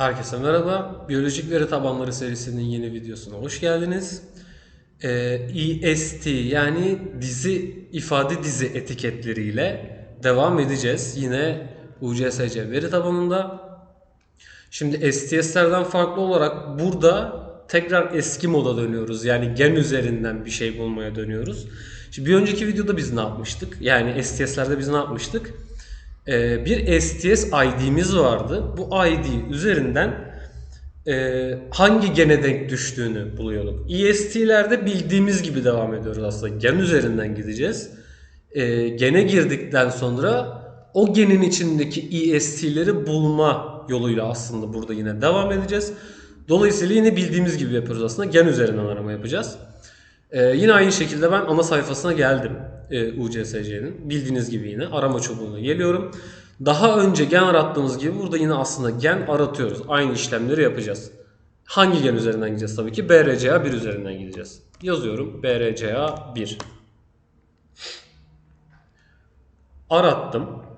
Herkese merhaba. Biyolojik veri tabanları serisinin yeni videosuna hoş geldiniz. Ee, EST yani dizi ifade dizi etiketleriyle devam edeceğiz. Yine UCSC veri tabanında. Şimdi STS'lerden farklı olarak burada tekrar eski moda dönüyoruz. Yani gen üzerinden bir şey bulmaya dönüyoruz. Şimdi bir önceki videoda biz ne yapmıştık? Yani STS'lerde biz ne yapmıştık? Ee, bir STS ID'miz vardı. Bu ID üzerinden e, hangi gene denk düştüğünü buluyorduk. EST'lerde bildiğimiz gibi devam ediyoruz aslında. Gen üzerinden gideceğiz. E, gene girdikten sonra o genin içindeki EST'leri bulma yoluyla aslında burada yine devam edeceğiz. Dolayısıyla yine bildiğimiz gibi yapıyoruz aslında. Gen üzerinden arama yapacağız. Ee, yine aynı şekilde ben ana sayfasına geldim e, UCSC'nin. Bildiğiniz gibi yine arama çubuğuna geliyorum. Daha önce gen arattığımız gibi burada yine aslında gen aratıyoruz. Aynı işlemleri yapacağız. Hangi gen üzerinden gideceğiz tabii ki? BRCA 1 üzerinden gideceğiz. Yazıyorum BRCA 1. Arattım.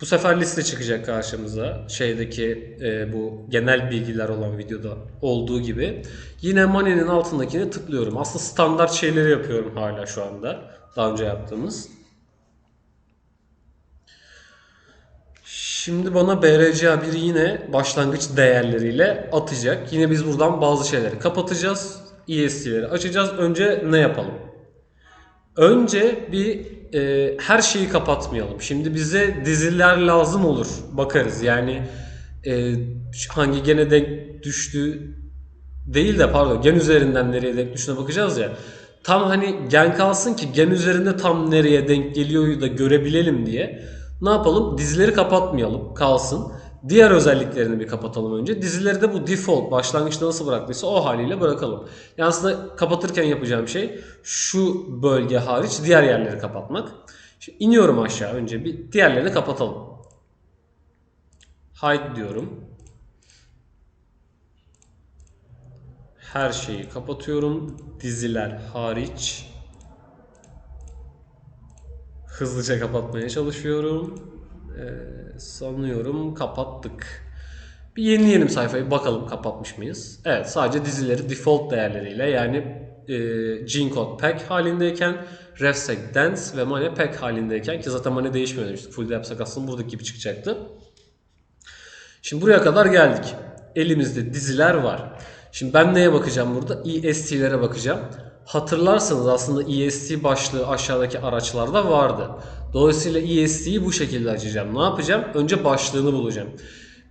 Bu sefer liste çıkacak karşımıza. Şeydeki e, bu genel bilgiler olan videoda olduğu gibi. Yine Mane'nin altındakine tıklıyorum. Aslında standart şeyleri yapıyorum hala şu anda. Daha önce yaptığımız. Şimdi bana BRCA1 yine başlangıç değerleriyle atacak. Yine biz buradan bazı şeyleri kapatacağız. ESC'leri açacağız. Önce ne yapalım? Önce bir e, her şeyi kapatmayalım. Şimdi bize diziler lazım olur. Bakarız yani e, hangi gene denk düştüğü değil de pardon gen üzerinden nereye denk düştüğüne bakacağız ya. Tam hani gen kalsın ki gen üzerinde tam nereye denk geliyor da görebilelim diye. Ne yapalım? Dizileri kapatmayalım. Kalsın. Diğer özelliklerini bir kapatalım önce. Dizileri de bu default başlangıçta nasıl bıraktıysa o haliyle bırakalım. Yani aslında kapatırken yapacağım şey şu bölge hariç diğer yerleri kapatmak. Şimdi iniyorum aşağı önce bir diğerlerini kapatalım. Hide diyorum. Her şeyi kapatıyorum. Diziler hariç. Hızlıca kapatmaya çalışıyorum. Ee, sanıyorum kapattık. Bir yenileyelim sayfayı bakalım kapatmış mıyız? Evet sadece dizileri default değerleriyle yani e, gene code pack halindeyken refsec dance ve mane pack halindeyken ki zaten mane değişmiyor demiştik. Full yapsak aslında buradaki gibi çıkacaktı. Şimdi buraya kadar geldik. Elimizde diziler var. Şimdi ben neye bakacağım burada? EST'lere bakacağım. Hatırlarsanız aslında EST başlığı aşağıdaki araçlarda vardı. Dolayısıyla EST'yi bu şekilde açacağım. Ne yapacağım? Önce başlığını bulacağım.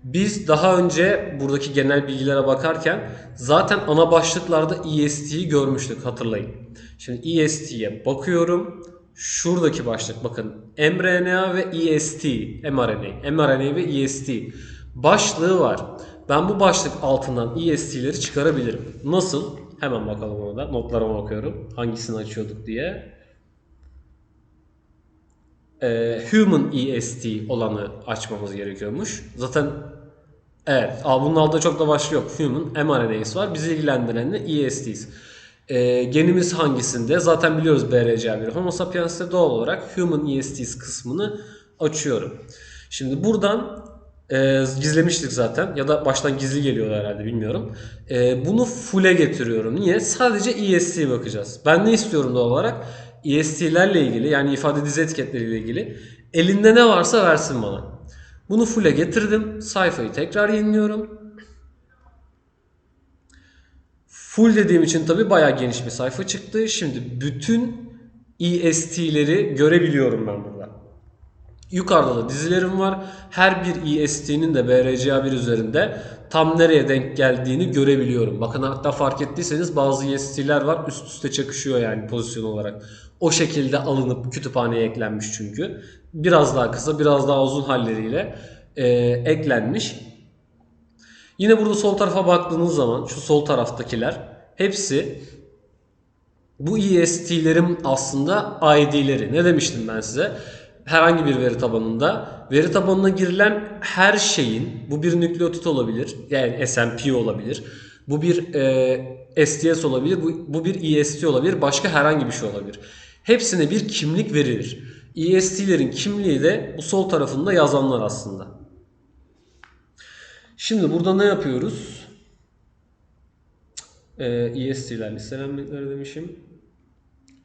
Biz daha önce buradaki genel bilgilere bakarken zaten ana başlıklarda EST'yi görmüştük hatırlayın. Şimdi EST'ye bakıyorum. Şuradaki başlık bakın mRNA ve EST, mRNA, mRNA ve EST başlığı var. Ben bu başlık altından EST'leri çıkarabilirim. Nasıl? Hemen bakalım ona da. Notlarıma bakıyorum. Hangisini açıyorduk diye. Ee, human EST olanı açmamız gerekiyormuş. Zaten evet. Aa, bunun altında çok da başlığı yok. Human mRNA'sı var. Bizi ilgilendiren de EST'yiz. Ee, genimiz hangisinde? Zaten biliyoruz BRCA1. Homo sapiens'te doğal olarak Human ESTs kısmını açıyorum. Şimdi buradan e, gizlemiştik zaten ya da baştan gizli geliyor herhalde bilmiyorum. E, bunu full'e getiriyorum. Niye? Sadece EST'ye bakacağız. Ben ne istiyorum doğal olarak? EST'lerle ilgili yani ifade dizi etiketleriyle ilgili elinde ne varsa versin bana. Bunu full'e getirdim. Sayfayı tekrar yeniliyorum. Full dediğim için tabi bayağı geniş bir sayfa çıktı. Şimdi bütün EST'leri görebiliyorum ben burada. Yukarıda da dizilerim var. Her bir EST'nin de BRCA1 üzerinde tam nereye denk geldiğini görebiliyorum. Bakın hatta fark ettiyseniz bazı EST'ler var üst üste çakışıyor yani pozisyon olarak. O şekilde alınıp kütüphaneye eklenmiş çünkü. Biraz daha kısa biraz daha uzun halleriyle e, eklenmiş. Yine burada sol tarafa baktığınız zaman şu sol taraftakiler hepsi bu EST'lerin aslında ID'leri. Ne demiştim ben size? Herhangi bir veri tabanında veri tabanına girilen her şeyin bu bir nükleotit olabilir. Yani SMP olabilir. Bu bir e, STS olabilir. Bu, bu bir EST olabilir. Başka herhangi bir şey olabilir. Hepsine bir kimlik verilir. EST'lerin kimliği de bu sol tarafında yazanlar aslında. Şimdi burada ne yapıyoruz? Ee, EST'ler listelenmekleri demişim.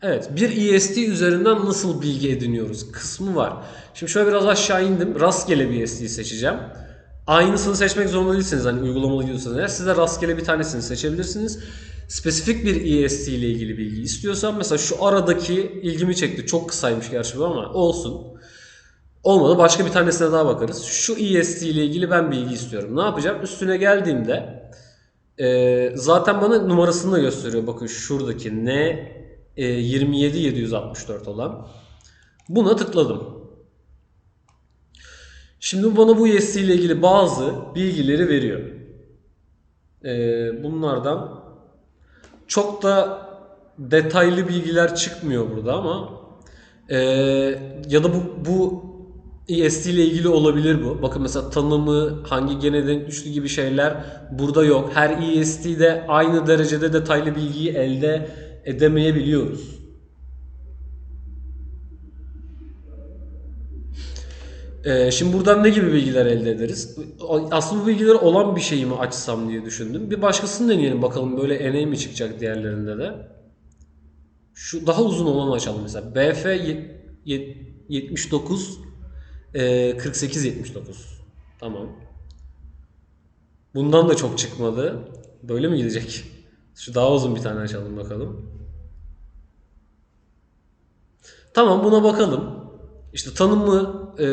Evet, bir EST üzerinden nasıl bilgi ediniyoruz kısmı var. Şimdi şöyle biraz aşağı indim. Rastgele bir EST'yi seçeceğim. Aynısını seçmek zorunda değilsiniz. Hani uygulamalı gidiyorsanız eğer size rastgele bir tanesini seçebilirsiniz. Spesifik bir EST ile ilgili bilgi istiyorsam mesela şu aradaki ilgimi çekti. Çok kısaymış gerçi bu ama olsun. Olmadı başka bir tanesine daha bakarız. Şu EST ile ilgili ben bilgi istiyorum. Ne yapacağım? Üstüne geldiğimde e, zaten bana numarasını da gösteriyor. Bakın şuradaki N e, 27764 olan. Buna tıkladım. Şimdi bana bu EST ile ilgili bazı bilgileri veriyor. E, bunlardan çok da detaylı bilgiler çıkmıyor burada ama e, ya da bu, bu EST ile ilgili olabilir bu. Bakın mesela tanımı, hangi gene denk düştü gibi şeyler burada yok. Her EST'de aynı derecede detaylı bilgiyi elde edemeyebiliyoruz. Ee, şimdi buradan ne gibi bilgiler elde ederiz? Aslında bu bilgiler olan bir şeyi mi açsam diye düşündüm. Bir başkasını deneyelim bakalım böyle eney mi çıkacak diğerlerinde de. Şu daha uzun olanı açalım mesela. BF ye- ye- 79 e, 48 79. Tamam. Bundan da çok çıkmadı. Böyle mi gidecek? Şu daha uzun bir tane açalım bakalım. Tamam buna bakalım. İşte tanımı e,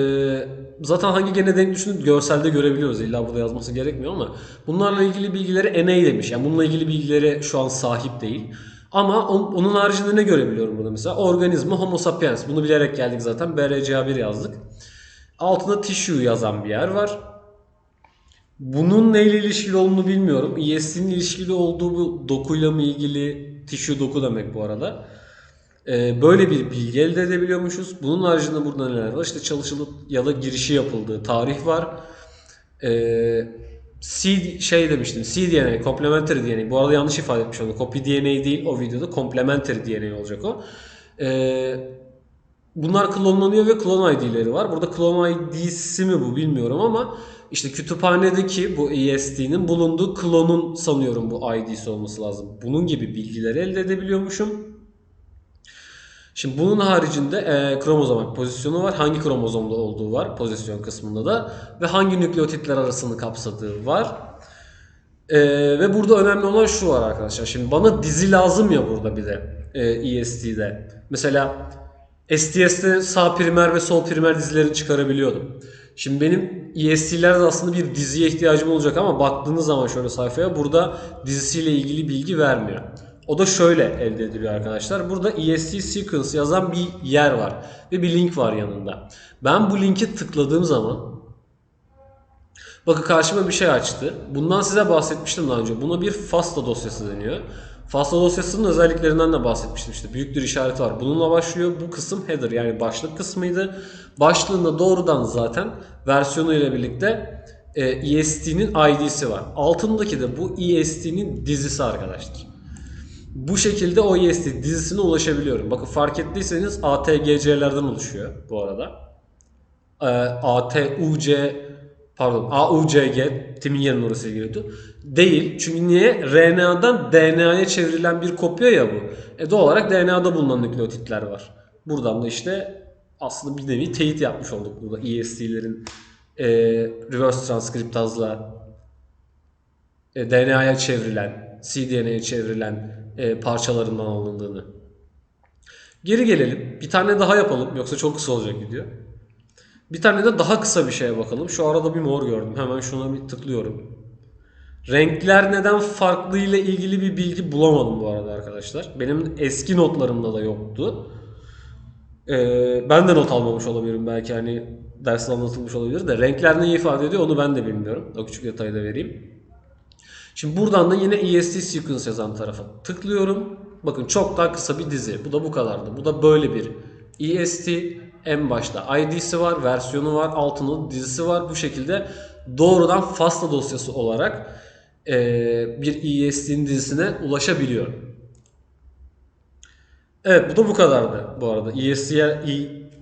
zaten hangi gene denk düşünüp görselde görebiliyoruz. İlla burada yazması gerekmiyor ama bunlarla ilgili bilgileri NA demiş. Yani bununla ilgili bilgilere şu an sahip değil. Ama on- onun haricinde ne görebiliyorum burada mesela? Organizma Homo sapiens. Bunu bilerek geldik zaten. BRCA1 yazdık. Altında tissue yazan bir yer var. Bunun neyle ilişkili olduğunu bilmiyorum. ESC'nin ilişkili olduğu bu dokuyla mı ilgili? Tissue doku demek bu arada. Ee, böyle bir bilgi elde edebiliyormuşuz. Bunun haricinde burada neler var? İşte çalışılıp ya da girişi yapıldığı tarih var. Ee, C şey demiştim. cDNA, complementary DNA. Bu arada yanlış ifade etmiş oldum. Copy DNA değil o videoda. Complementary DNA olacak o. Ee, bunlar klonlanıyor ve klon ID'leri var. Burada klon ID'si mi bu bilmiyorum ama işte kütüphanedeki bu EST'nin bulunduğu klonun sanıyorum bu ID'si olması lazım. Bunun gibi bilgileri elde edebiliyormuşum. Şimdi bunun haricinde e, kromozom pozisyonu var. Hangi kromozomda olduğu var pozisyon kısmında da. Ve hangi nükleotitler arasını kapsadığı var. E, ve burada önemli olan şu var arkadaşlar. Şimdi bana dizi lazım ya burada bir de e, EST'de. Mesela STS'te sağ primer ve sol primer dizilerini çıkarabiliyordum. Şimdi benim EST'lerde aslında bir diziye ihtiyacım olacak ama baktığınız zaman şöyle sayfaya burada dizisiyle ilgili bilgi vermiyor. O da şöyle elde ediliyor arkadaşlar. Burada EST sequence yazan bir yer var ve bir link var yanında. Ben bu linki tıkladığım zaman bakın karşıma bir şey açtı. Bundan size bahsetmiştim daha önce. Buna bir FASTA dosyası deniyor. FASTA dosyasının özelliklerinden de bahsetmiştim işte. Büyüktür işareti var. Bununla başlıyor. Bu kısım header yani başlık kısmıydı. Başlığında doğrudan zaten versiyonu ile birlikte e, EST'nin ID'si var. Altındaki de bu EST'nin dizisi arkadaşlar. Bu şekilde o EST dizisine ulaşabiliyorum. Bakın fark ettiyseniz ATGC'lerden oluşuyor bu arada. Ee, ATUC pardon AUCG timin yerine orası geliyordu. Değil. Çünkü niye? RNA'dan DNA'ya çevrilen bir kopya ya bu. E doğal olarak DNA'da bulunan nükleotitler var. Buradan da işte aslında bir nevi teyit yapmış olduk burada EST'lerin e, reverse transkriptazla e, DNA'ya çevrilen, cDNA'ya çevrilen e, parçalarından alındığını. Geri gelelim. Bir tane daha yapalım. Yoksa çok kısa olacak video. Bir tane de daha kısa bir şeye bakalım. Şu arada bir mor gördüm. Hemen şuna bir tıklıyorum. Renkler neden farklı ile ilgili bir bilgi bulamadım bu arada arkadaşlar. Benim eski notlarımda da yoktu. Ee, ben de not almamış olabilirim belki hani derste anlatılmış olabilir de renkler neyi ifade ediyor onu ben de bilmiyorum. O küçük detayı da vereyim. Şimdi buradan da yine EST sequence yazan tarafa tıklıyorum. Bakın çok daha kısa bir dizi. Bu da bu kadardı. Bu da böyle bir EST en başta ID'si var, versiyonu var, altında dizisi var. Bu şekilde doğrudan FASTA dosyası olarak e, bir EST'nin dizisine ulaşabiliyorum. Evet bu da bu kadardı bu arada. EST'ler,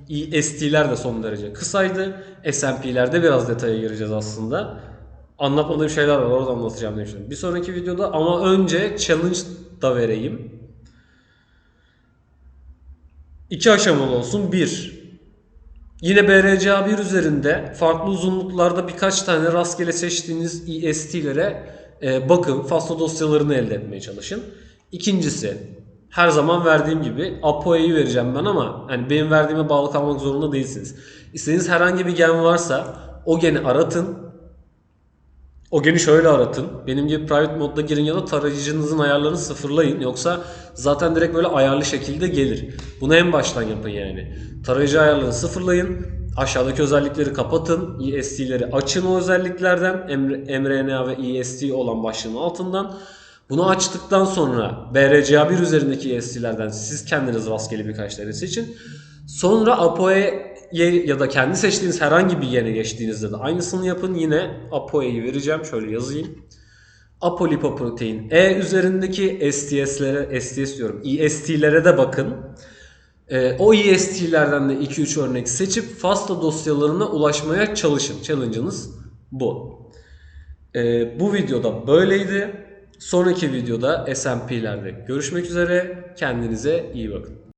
EST'ler de son derece kısaydı. SMP'lerde biraz detaya gireceğiz aslında. anlatmadığım şeyler var orada anlatacağım demiştim. Bir sonraki videoda ama önce challenge da vereyim. İki aşamalı olsun. Bir, Yine BRCA1 üzerinde farklı uzunluklarda birkaç tane rastgele seçtiğiniz EST'lere e, bakın. FASTA dosyalarını elde etmeye çalışın. İkincisi her zaman verdiğim gibi APOE'yi vereceğim ben ama hani benim verdiğime bağlı kalmak zorunda değilsiniz. İstediğiniz herhangi bir gen varsa o geni aratın. O geni şöyle aratın. Benim gibi private modda girin ya da tarayıcınızın ayarlarını sıfırlayın. Yoksa zaten direkt böyle ayarlı şekilde gelir. Bunu en baştan yapın yani. Tarayıcı ayarlarını sıfırlayın. Aşağıdaki özellikleri kapatın. EST'leri açın o özelliklerden. MRNA ve EST olan başlığın altından. Bunu açtıktan sonra BRCA1 üzerindeki EST'lerden siz kendiniz rastgele birkaç tane seçin. Sonra APOE ya da kendi seçtiğiniz herhangi bir yere geçtiğinizde de aynısını yapın. Yine APOE'yi vereceğim. Şöyle yazayım. Apolipoprotein E üzerindeki STS'lere, STS diyorum, EST'lere de bakın. Ee, o EST'lerden de 2-3 örnek seçip FASTA dosyalarına ulaşmaya çalışın. Challenge'ınız bu. Ee, bu videoda böyleydi. Sonraki videoda SMP'lerde görüşmek üzere. Kendinize iyi bakın.